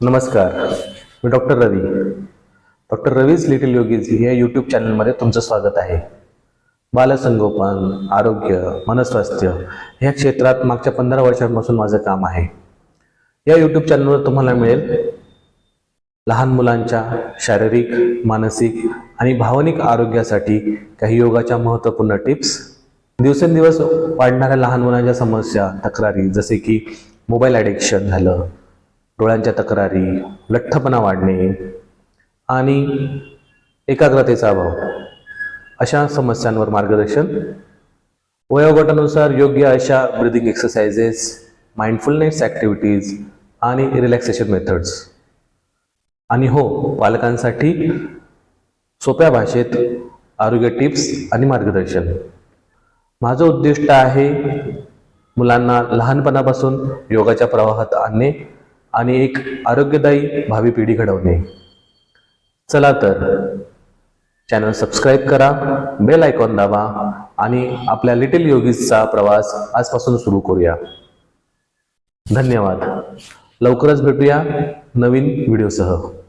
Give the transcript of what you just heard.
नमस्कार मी doctor Ravi. Doctor Ravi's little yogis या YouTube चॅनलमध्ये तुमचं स्वागत आहे. बालसंगोपन आरोग्य मनस्वास्थ्य ह्या क्षेत्रात मागच्या पंधरा वर्षांपासून माझं काम आहे. या यूट्यूब चॅनलवर तुम्हाला मिळेल लहान मुलांच्या शारीरिक मानसिक आणि भावनिक आरोग्यासाठी काही योगाच्या महत्त्वपूर्ण टिप्स. दिवसेंदिवस वाढणाऱ्या लहान मुलांच्या समस्या तक्रारी जसे की मोबाईल ॲडिक्शन झालं डोळ्यांच्या तक्रारी लठ्ठपणा वाढणे आणि एकाग्रतेचा अभाव. अशा समस्यांवर मार्गदर्शन. वयोगटानुसार योग्य अशा ब्रिदिंग एक्सरसाइजेस माइंडफुलनेस ॲक्टिव्हिटीज आणि रिलॅक्सेशन मेथड्स आणि हो पालकांसाठी सोप्या भाषेत आरोग्य टिप्स आणि मार्गदर्शन. माझं उद्दिष्ट आहे मुलांना लहानपणापासून योगाच्या प्रवाहात आणणे. आणि एक आरोग्यदायी भावी पिढी घडवणे. चला तर चॅनल सबस्क्राईब करा बेल आयकॉन दाबा आणि आपल्या लिटिल योगीजचा प्रवास आजपासून सुरू करूया. धन्यवाद. लवकरच भेटूया नवीन व्हिडिओसह.